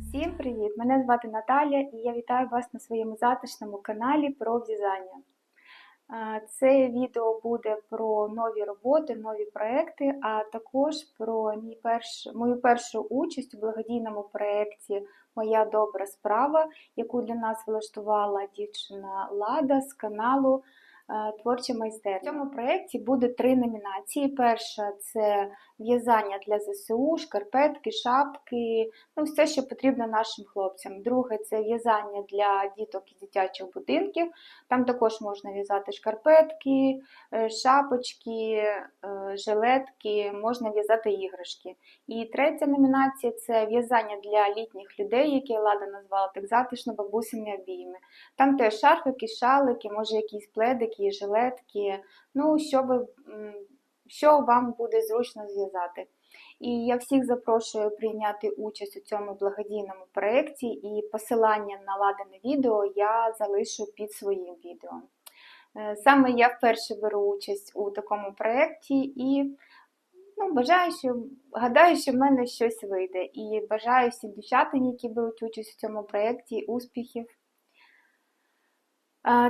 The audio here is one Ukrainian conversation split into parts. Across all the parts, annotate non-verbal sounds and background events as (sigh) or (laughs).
Всім привіт! Мене звати Наталя і я вітаю вас на своєму затишному каналі про в'язання. Це відео буде про нові роботи, нові проекти, а також про мій перш, мою першу участь у благодійному проєкті Моя добра справа, яку для нас влаштувала дівчина Лада з каналу е, Творча. В цьому проєкті буде три номінації. Перша це в'язання для ЗСУ, шкарпетки, шапки, ну все, що потрібно нашим хлопцям. Друге це в'язання для діток із дитячих будинків. Там також можна в'язати шкарпетки, е, шапочки, е, жилетки, можна в'язати іграшки. І третя номінація це в'язання для літніх людей, яке Лада назвала так затишно бабусині обійми. Там теж шарфики, шалики, може якісь пледики, жилетки. Ну, що, ви, що вам буде зручно зв'язати. І я всіх запрошую прийняти участь у цьому благодійному проєкті, і посилання на ладене відео я залишу під своїм відео. Е, Саме я вперше беру участь у такому проєкті і ну, бажаю, що гадаю, що в мене щось вийде. І бажаю всім дівчатам, які беруть участь у цьому проєкті, успіхів.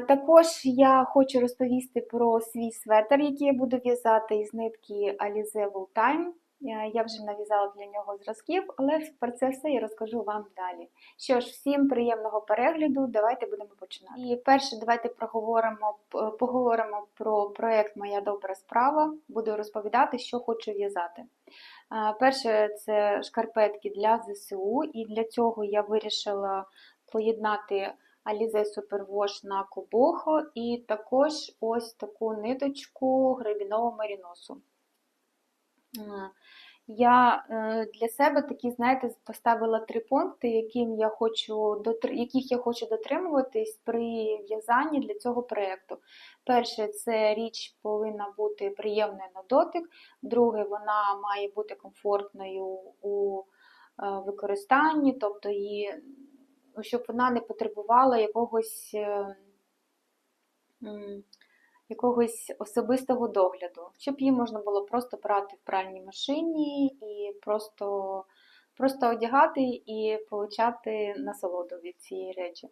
Також я хочу розповісти про свій светр, який я буду в'язати із нитки Alize Wool Time. Е, Я вже нав'язала для нього зразків, але про це все я розкажу вам далі. Що ж, всім приємного перегляду, давайте будемо починати. І перше, давайте проговоримо, поговоримо про проєкт Моя добра справа. Буду розповідати, що хочу в'язати. Перше, це шкарпетки для ЗСУ, і для цього я вирішила поєднати Alize Superwash на Кобохо і також ось таку ниточку гребінового меріносу. М, Я е, для себе такі, знаєте, поставила три пункти, яким я хочу, яких я хочу дотримуватись при в'язанні для цього проєкту. Перше, це річ повинна бути приємною на дотик. Друге, вона має бути комфортною у е, використанні, тобто її, щоб вона не потребувала якогось. е, якогось особистого догляду, щоб її можна було просто брати в пральній машині і просто, просто одягати і получати насолоду від цієї речі.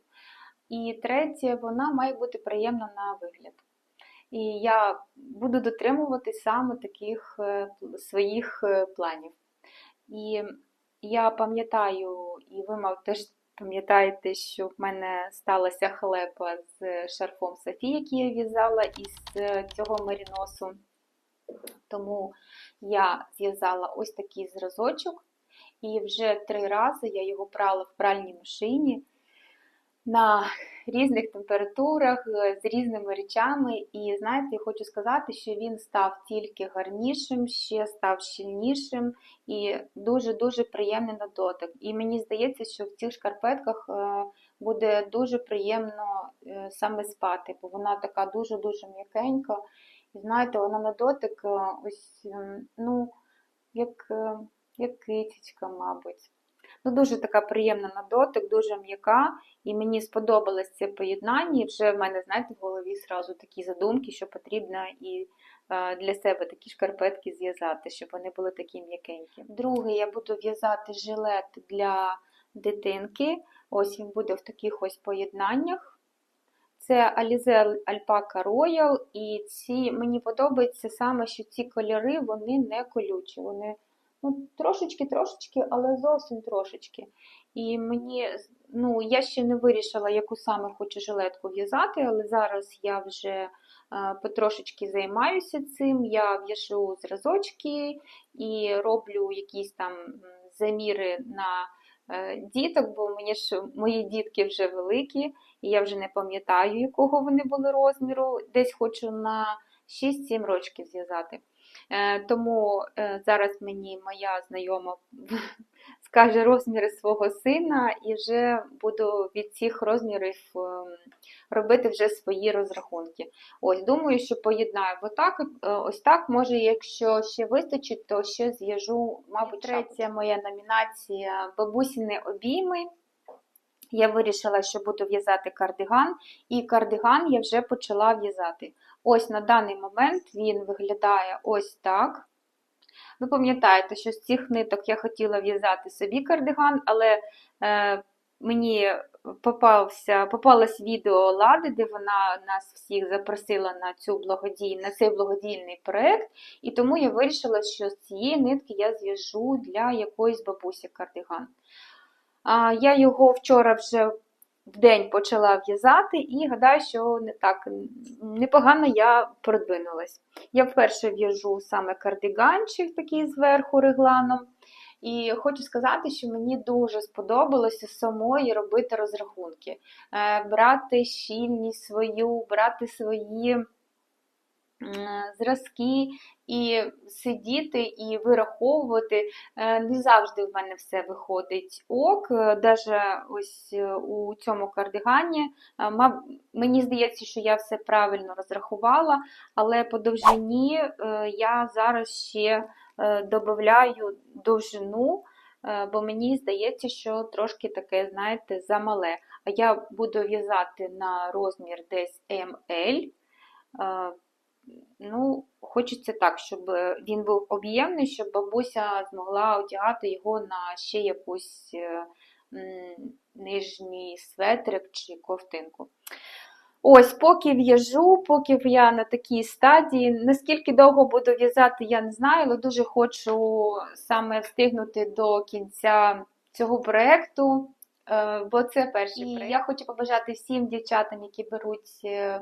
І третє, вона має бути приємна на вигляд. І я буду дотримуватись саме таких е, своїх е, планів. І я пам'ятаю, і ви, мав, теж пам'ятаєте, що в мене сталася хлеба з шарфом Софі, який я в'язала із е, цього меріносу. Тому я зв'язала ось такий зразочок, і вже три рази я його прала в пральній машині на різних температурах, е, з різними речами. І знаєте, я хочу сказати, що він став тільки гарнішим, ще став щільнішим і дуже-дуже приємний на дотик. І мені здається, що в цих шкарпетках е, буде дуже приємно е, саме спати, бо вона така дуже-дуже м'якенька. І знаєте, вона на дотик ось, ну, як, як китічка, мабуть. Ну, дуже така приємна на дотик, дуже м'яка, і мені сподобалось це поєднання. І вже в мене, знаєте, в голові зразу такі задумки, що потрібно і е, для себе такі шкарпетки зв'язати, щоб вони були такі м'якенькі. Друге, я буду в'язати жилет для дитинки. Ось він буде в таких ось поєднаннях. Це Alize Alpaca Royal, і ці мені подобається саме, що ці кольори вони не колючі. Вони ну, трошечки-трошечки, але зовсім трошечки. І мені, ну, я ще не вирішила, яку саме хочу жилетку в'язати, але зараз я вже е, потрошечки займаюся цим. Я в'яжу зразочки і роблю якісь там заміри на е, діток, бо мені ж мої дітки вже великі, і я вже не пам'ятаю, якого вони були розміру. Десь хочу на 6-7 рочків зв'язати. Е, Тому е, зараз мені моя знайома (laughs) скаже розміри свого сина, і вже буду від цих розмірів ем, робити вже свої розрахунки. Ось, думаю, що поєднаю бо так, е, ось так. Може, якщо ще вистачить, то ще зв'яжу, мабуть, третя моя номінація бабусіни обійми. Я вирішила, що буду в'язати кардиган, і кардиган я вже почала в'язати. Ось на даний момент він виглядає ось так. Ви пам'ятаєте, що з цих ниток я хотіла в'язати собі кардиган, але е, мені попався, попалось відео Лади, де вона нас всіх запросила на, цю благодій, на цей благодійний проєкт, і тому я вирішила, що з цієї нитки я зв'яжу для якоїсь бабусі кардиган. Я його вчора вже в день почала в'язати і гадаю, що не так непогано я продвинулась. Я вперше в'яжу саме кардиганчик такий зверху регланом. І хочу сказати, що мені дуже сподобалося самої робити розрахунки, Е, брати щільність свою, брати свої зразки і сидіти і вираховувати. Е, Не завжди в мене все виходить ок. Даже ось е, у цьому кардигані е, мені здається, що я все правильно розрахувала, але по довжині е, я зараз ще е, додаю довжину, е, бо мені здається, що трошки таке, знаєте, замале. А я буду в'язати на розмір десь ML. Е, Ну, хочеться так, щоб він був об'ємний, щоб бабуся змогла одягати його на ще якусь е, нижній светрик чи ковтинку. Ось, поки в'яжу, поки я на такій стадії. Наскільки довго буду в'язати, я не знаю, але дуже хочу саме встигнути до кінця цього проєкту, е, бо це перший проєкт. Я хочу побажати всім дівчатам, які беруть е,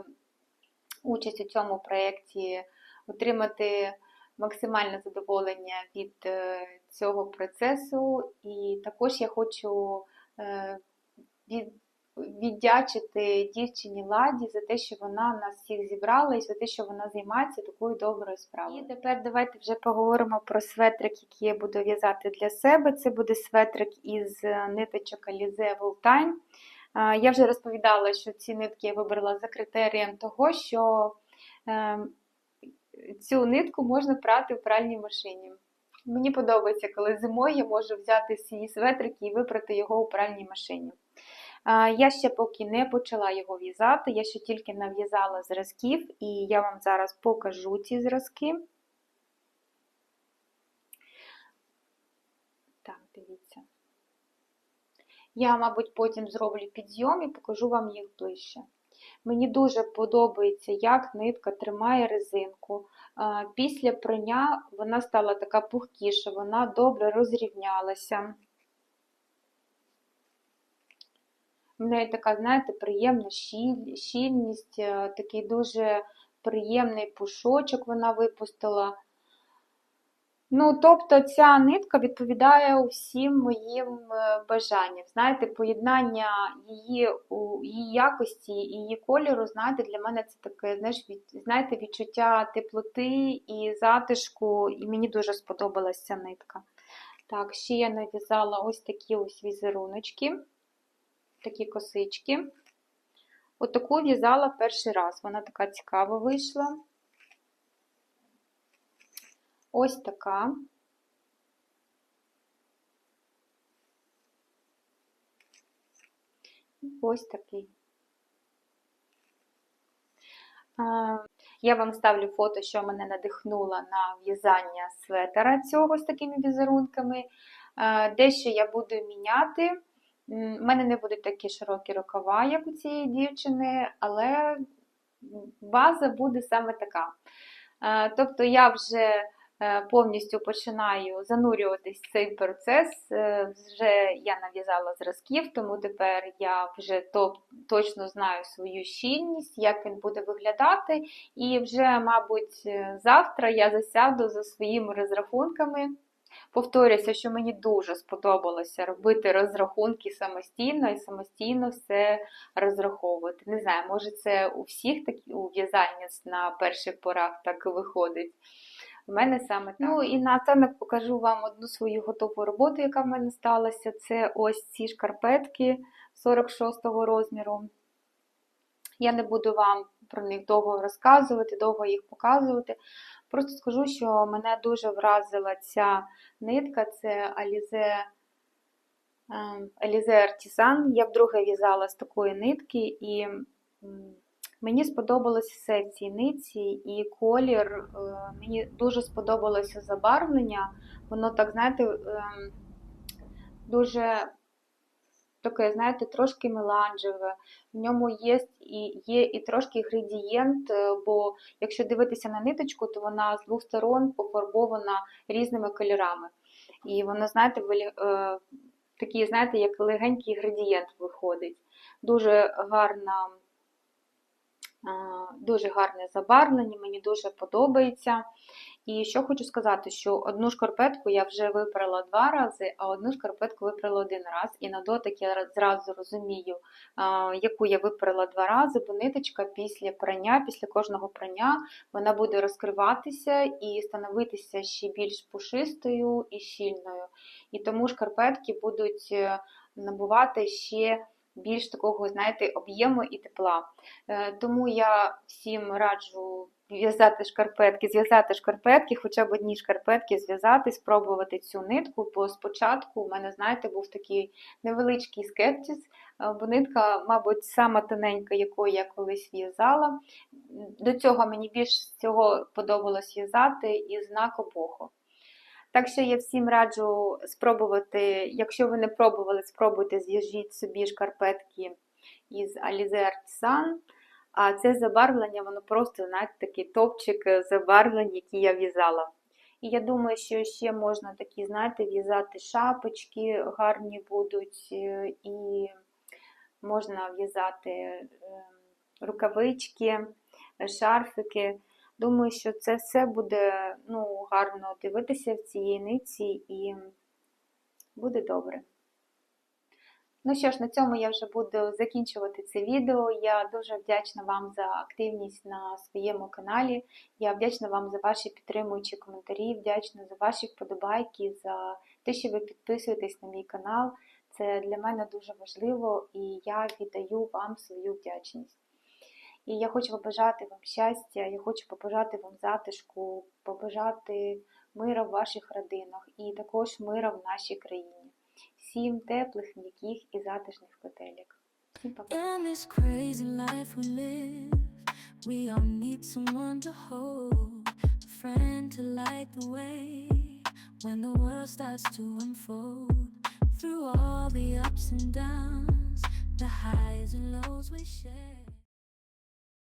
участь у цьому проєкті, отримати максимальне задоволення від е, цього процесу. І також я хочу е, від, віддячити дівчині Ладі за те, що вона нас всіх зібрала і за те, що вона займається такою доброю справою. І тепер давайте вже поговоримо про светрик, який я буду в'язати для себе. Це буде светрик із ниточок Alize Voltime. Я вже розповідала, що ці нитки я вибрала за критерієм того, що ем, цю нитку можна прати в пральній машині. Мені подобається, коли зимою я можу взяти свій светрик і випрати його у пральній машині. Я ще поки не почала його в'язати, я ще тільки нав'язала зразків, і я вам зараз покажу ці зразки. Так, дивіться. Я, мабуть, потім зроблю підйом і покажу вам їх ближче. Мені дуже подобається, як нитка тримає резинку. Після прання вона стала така пухкіша, вона добре розрівнялася. В неї така, знаєте, приємна щіль- щільність, е, такий дуже приємний пушочок вона випустила. Ну, тобто ця нитка відповідає усім моїм е, бажанням. Знаєте, поєднання її, у, її якості і її кольору, знаєте, для мене це таке, знаєш, від, знаєте, відчуття теплоти і затишку, і мені дуже сподобалася ця нитка. Так, ще я нав'язала ось такі ось візеруночки, такі косички. Отаку в'язала перший раз, вона така цікава вийшла. Ось така. Ось такий. Я вам ставлю фото, що мене надихнуло на в'язання светера цього з такими візерунками. Дещо я буду міняти. У мене не будуть такі широкі рукава, як у цієї дівчини, але база буде саме така. Тобто я вже повністю починаю занурюватись в цей процес. Е, Вже я нав'язала зразків, тому тепер я вже то, точно знаю свою щільність, як він буде виглядати. І вже, мабуть, е, завтра я засяду за своїми розрахунками. Повторюся, що мені дуже сподобалося робити розрахунки самостійно і самостійно все розраховувати. Не знаю, може це у всіх такі у в'язання на перших порах так виходить. В мене саме так. Ну і наостанок покажу вам одну свою готову роботу, яка в мене сталася. Це ось ці шкарпетки 46-го розміру. Я не буду вам про них довго розказувати, довго їх показувати. Просто скажу, що мене дуже вразила ця нитка, це Alize, ем, Alize Artisan. Я вдруге в'язала з такої нитки, і мені сподобалось все нитці, і колір, е, мені дуже сподобалося забарвлення. Воно так, знаєте, ем, дуже таке, знаєте, трошки меланжеве. В ньому є і, є і трошки градієнт, е, бо якщо дивитися на ниточку, то вона з двох сторон пофарбована різними кольорами. І вона, знаєте, е, такий, знаєте, як легенький градієнт виходить. Дуже гарна, дуже гарне забарвлення, мені дуже подобається. І що хочу сказати, що одну шкарпетку я вже випрала два рази, а одну шкарпетку випрала один раз. І на дотик я зразу розумію, яку я випрала два рази, бо ниточка після прання, після кожного прання, вона буде розкриватися і становитися ще більш пушистою і щільною. І тому шкарпетки будуть е, набувати ще більш такого, знаєте, об'єму і тепла. Е, Тому я всім раджу в'язати шкарпетки, зв'язати шкарпетки, хоча б одні шкарпетки зв'язати, спробувати цю нитку, бо спочатку у мене, знаєте, був такий невеличкий скептиз, е, бо нитка, мабуть, сама тоненька, яку я колись в'язала. До цього мені більш всього подобалось в'язати із знаку Бохо. Так що я всім раджу спробувати, якщо ви не пробували, спробуйте зв'яжіть собі шкарпетки із Alize Artisan. А це забарвлення, воно просто, знаєте, такий топчик забарвлень, які я в'язала. І я думаю, що ще можна такі, знаєте, в'язати шапочки гарні будуть, е, і можна в'язати е, рукавички, шарфики. Думаю, що це все буде ну, гарно дивитися в цій ниці і буде добре. Ну що ж, на цьому я вже буду закінчувати це відео. Я дуже вдячна вам за активність на своєму каналі. Я вдячна вам за ваші підтримуючі коментарі, вдячна за ваші вподобайки, за те, що ви підписуєтесь на мій канал. Це для мене дуже важливо і я віддаю вам свою вдячність. І я хочу побажати вам щастя, я хочу побажати вам затишку, побажати мира в ваших родинах і також мира в нашій країні. Всім теплих, м'яких і затишних петелек. Всім па-па. When the world starts to unfold. Through all the ups and downs, the highs and lows we share.